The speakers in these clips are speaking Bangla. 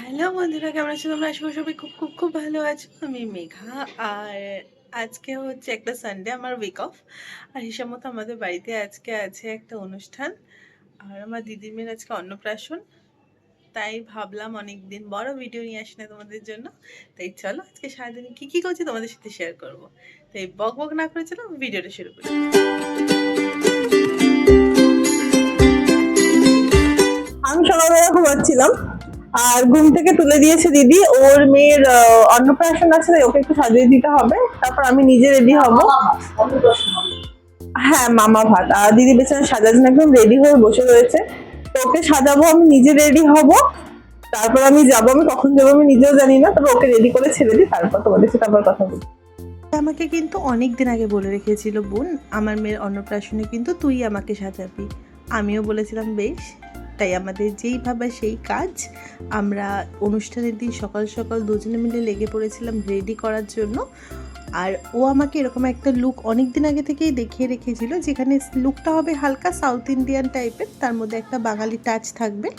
হ্যালো বন্ধুরা, কেমন আছো তোমরা? আশা সবাই খুব খুব খুব ভালো আছো। আমি মেঘা, আর আজকে হচ্ছে একটা সানডে আমার উইক অফ আর হিসাব মতো আমাদের বাড়িতে আজকে আছে একটা অনুষ্ঠান। আর আমার দিদির মেয়ের আজকে অন্নপ্রাশন। তাই ভাবলাম অনেক দিন বড় ভিডিও নিয়ে আসি না তোমাদের জন্য। তাই চলো আজকে সারাদিন কী কী করছি তোমাদের সাথে শেয়ার করব। তাই বক বক না করে চলো ভিডিওটা শুরু করি। আমি সকালবেলা ঘুমাচ্ছিলাম। আর ঘুম থেকে তুলে দিয়েছে দিদি। ওর মেয়ের অন্নপ্রাশন আছে তাই ওকে একটু সাজিয়ে দিতে হবে। তারপর আমি নিজে রেডি হব। হ্যাঁ মামা ভাত। আর দিদি বেচারা সাজার একদম রেডি হয়ে বসে রয়েছে। তো ওকে সাজাবো আমি নিজে রেডি হব। তারপর আমি যাব আমি কখন যাব আমি নিজেও জানি না। তবে ওকে রেডি করে ছেড়ে দিই তারপর তোমাদের সাথে আবার কথা বলি। আমাকে কিন্তু অনেক দিন আগে বলে রেখেছিল বোন আমার মেয়ের অন্নপ্রাশনে কিন্তু তুই আমাকে সাজাবি। আমিও বলেছিলাম বেশ। তাই আমাদের যেই ভাবা সেই কাজ। আমরা অনুষ্ঠানের দিন সকাল সকাল দুজনে মিলে লেগে পড়েছিলাম রেডি করার জন্য। আর ও আমাকে এরকম একটা লুক অনেক দিন আগে থেকেই দেখিয়ে রেখেছিল, যেখানে লুকটা হবে হালকা সাউথ ইন্ডিয়ান টাইপের তার মধ্যে একটা বাঙালি টাচ থাকবে।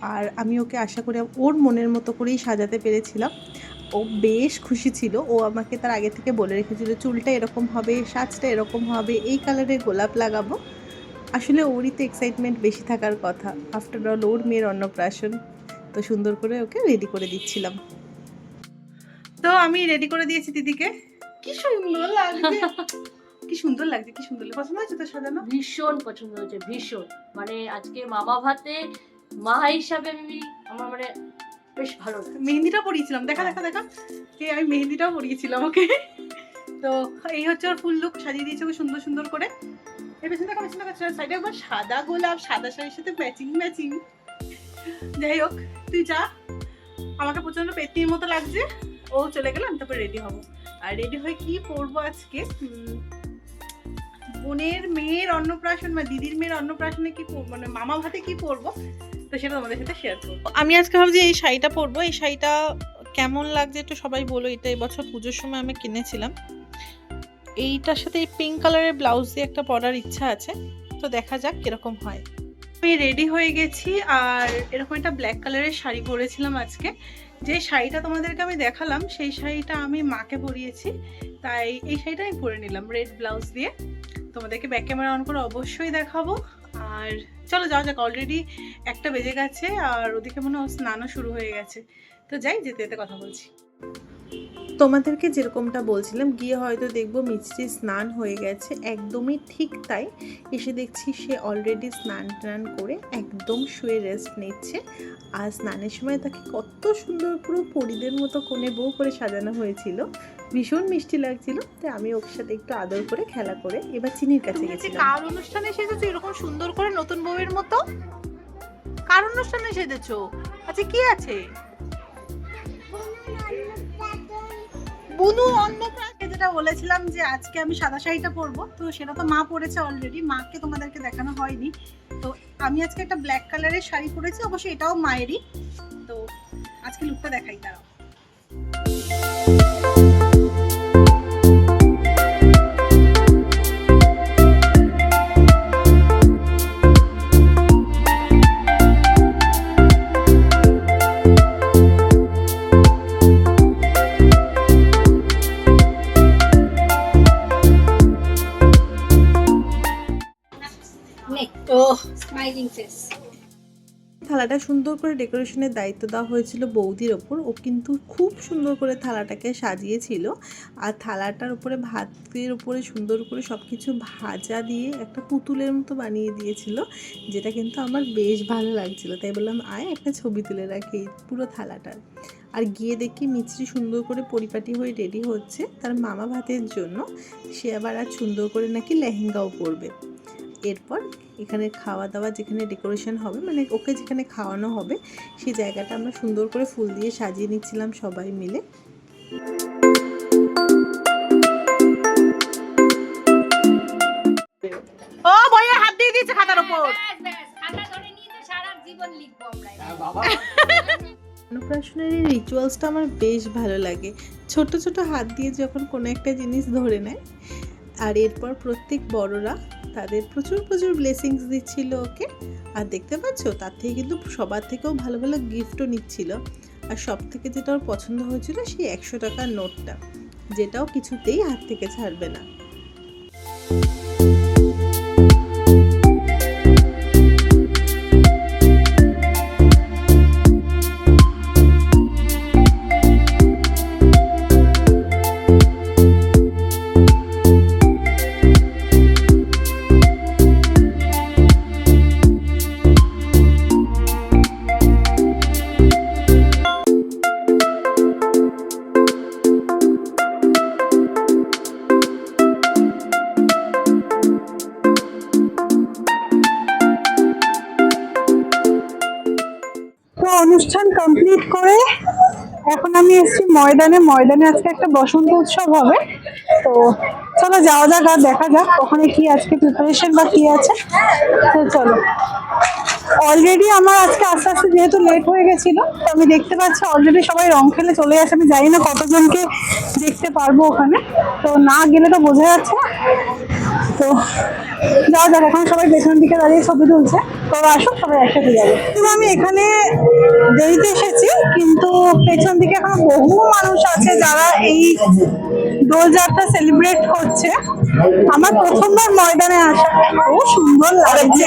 আর আমি ওকে আশা করি ওর মনের মতো করেই সাজাতে পেরেছিলাম। ও বেশ খুশি ছিল। ও আমাকে তার আগে থেকে বলে রেখেছিল, চুলটা এরকম হবে, সাজটা এরকম হবে, এই কালারের গোলাপ লাগাবো। আসলে ওরই তো এক্সাইটমেন্ট বেশি থাকার কথা। আফটার অল ওর মেয়ের অন্নপ্রাশন। তো সুন্দর করে ওকে রেডি করে দিচ্ছিলাম। তো আমি রেডি করে দিয়েছি দিদিকে। কি সুন্দর লাগছে। কি সুন্দর লাগছে কি সুন্দর পছন্দ হয়েছে তো সাজানো? ভীষণ পছন্দ হয়েছে ভীষণ। মানে আজকে মামা ভাতে মা হিসাবে আমি আমার মানে বেশ ভালো। মেহেন্দিটা পরিয়েছিলাম। দেখা দেখা দেখা। কে আমি মেহেন্দিটাও পরিয়েছিলাম ওকে। তো এই হচ্ছে ওর ফুল লুক সাজিয়ে দিয়েছে ওকে সুন্দর সুন্দর করে। এই পেছনে দেখা পেছনে দেখা সাইডে একবার সাদা গোলাপ, সাদা শাড়ির সাথে ম্যাচিং ম্যাচিং যাই হোক, তুই যা। আমাকে প্রচণ্ড পেতনির মতো লাগছে। ও চলে গেলাম তারপর রেডি হব। আর রেডি হয়ে কি পরবো আজকে? বোনের মেয়ের অন্নপ্রাশন বা দিদির মেয়ের অন্নপ্রাশনে কি মানে মামা ভাতে কি পরবো? তো সেটা তোমাদের সাথে শেয়ার করব। আমি আজকে ভাবছি এই শাড়িটা পরবো। এই শাড়িটা কেমন লাগছে একটু সবাই বলো। এটা এবছর পুজোর সময় আমি কিনেছিলাম। এইটার সাথে পিঙ্ক কালারের ব্লাউজ দিয়ে একটা পরার ইচ্ছা আছে, তো দেখা যাক কীরকম হয়। আমি রেডি হয়ে গেছি, আর এরকম একটা ব্ল্যাক কালারের শাড়ি পরেছিলাম আজকে। যে শাড়িটা তোমাদেরকে আমি দেখালাম, সেই শাড়িটা আমি মাকে পরিয়েছি, তাই এই শাড়িটা আমি পরে নিলাম রেড ব্লাউজ দিয়ে। তোমাদেরকে ব্যাক ক্যামেরা অন করে অবশ্যই দেখাবো। আর চলো, যাওয়া যাক অলরেডি একটা বেজে গেছে, আর ওদিকে মনে হয় স্নানও শুরু হয়ে গেছে। তো যাই, যেতে যেতে কথা বলছি। তোমাদেরকে যেরকমটা বলছিলাম গিয়ে হয়তো দেখব মিষ্টি স্নান হয়ে গেছে একদমই ঠিক তাই। এসে দেখছি সে অলরেডি স্নান টান করে একদম শুয়ে রেস্ট নিচ্ছে। আর স্নানের সময় তাকে কত সুন্দর পুরো পরিদের মতো কোণে বউ করে সাজানো হয়েছিল। ভীষণ মিষ্টি লাগছিল তাই আমি ওর সাথে একটু আদর করে খেলা করে এবার চিনির কাছে গেছি কার অনুষ্ঠানে সেজেছো এরকম সুন্দর করে নতুন বউয়ের মতো? কার অনুষ্ঠানে সেজেছো আচ্ছা কি আছে? বুনু অন্নপ্রাশনে, যেটা বলেছিলাম যে আজকে আমি সাদা শাড়িটা পরবো, তো সেটা তো মা পরেছে অলরেডি মাকে তোমাদেরকে দেখানো হয়নি। তো আমি আজকে একটা ব্ল্যাক কালারের শাড়ি পরেছি অবশ্যই এটাও মায়েরই। তো আজকে লুকটা দেখাই, দাঁড়াও। ও স্মাইলিং ফেস। থালাটা সুন্দর করে ডেকোরেশনের দায়িত্ব দেওয়া হয়েছিল বৌদির ওপর। ও কিন্তু খুব সুন্দর করে থালাটাকে সাজিয়েছিল। আর থালাটার উপরে ভাতের উপরে সুন্দর করে সব কিছু ভাজা দিয়ে একটা পুতুলের মতো বানিয়ে দিয়েছিল যেটা কিন্তু আমার বেশ ভালো লাগছিল। তাই বললাম আয় একটা ছবি তুলে রাখি পুরো থালাটার। আর গিয়ে দেখি মিছরি সুন্দর করে পরিপাটি হয়ে রেডি হচ্ছে তার মামা ভাতের জন্য। সে আবার আর সুন্দর করে নাকি লেহেঙ্গাও পরবে। এরপর এখানে খাওয়া দাওয়া যেখানে ডেকোরেশন হবে মানে ওকে যেখানে খাওয়ানো হবে সেই জায়গাটা আমরা সুন্দর করে ফুল দিয়ে সাজিয়ে নিচ্ছিলাম সবাই মিলে। ও বইয়ে হাত দিয়ে দিয়েছে খাতার উপর। খাতা ধরে নিয়ে তো সারা জীবন লিখব আমরা অন্নপ্রাশনের এই রিচুয়ালসটা আমার বেশ ভালো লাগে। ছোট ছোট হাত দিয়ে যখন কোনো একটা জিনিস ধরে নেয় আর এরপর প্রত্যেক বড়রা তাদের প্রচুর প্রচুর ব্লেসিংস দিচ্ছিল ওকে। আর দেখতে পাচ্ছ, তার থেকে কিন্তু সবার থেকেও ভালো ভালো গিফটও নিচ্ছিল। আর সব থেকে যেটা ওর পছন্দ হয়েছিল সেই একশো টাকার নোটটা, যেটাও কিছুতেই হাত থেকে ছাড়বে না। অনুষ্ঠান কমপ্লিট করে এখন আমি এসেছি ময়দানে। ময়দানে আজকে একটা বসন্ত উৎসব হবে। তো চলো যাওয়া যাক আর দেখা যাক ওখানে কি আজকে প্রিপারেশন বা কি আছে। তো চলো। অলরেডি আমার আজকে আস্তে আস্তে যেহেতু লেট হয়ে গেছিল, তো আমি দেখতে পাচ্ছি অলরেডি সবাই রং খেলে চলে আসে। আমি জানি না কতজনকে দেখতে পারব ওখানে। তো না গেলে তো বোঝা যাচ্ছে না। তো যাওয়া যাক, এখন সবাই পেছন দিকে দাঁড়িয়ে ছবি তুলছে। তো আসুক সবাই একসাথে যাবে। কিন্তু আমি এখানে দেরিতে এসেছি। কিন্তু পেছন দিকে এখন বহু মানুষ আছে যারা এই দোলযাত্রা সেলিব্রেট করছে। আমার প্রথমবার ময়দানে আসা। ও সুন্দর লাগছে।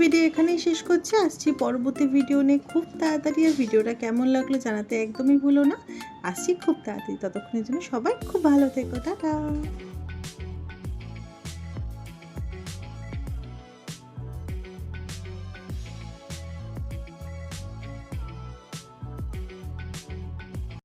ভিডিও এখানেই শেষ করছি। আসছি পরবর্তী ভিডিও নিয়ে। খুব তাড়াতাড়ি আর ভিডিওটা কেমন লাগল জানাতে একদমই ভুলো না। আসছি খুব তাড়াতাড়ি। ততক্ষণের জন্য সবাই খুব ভালো থেকো। টাটা।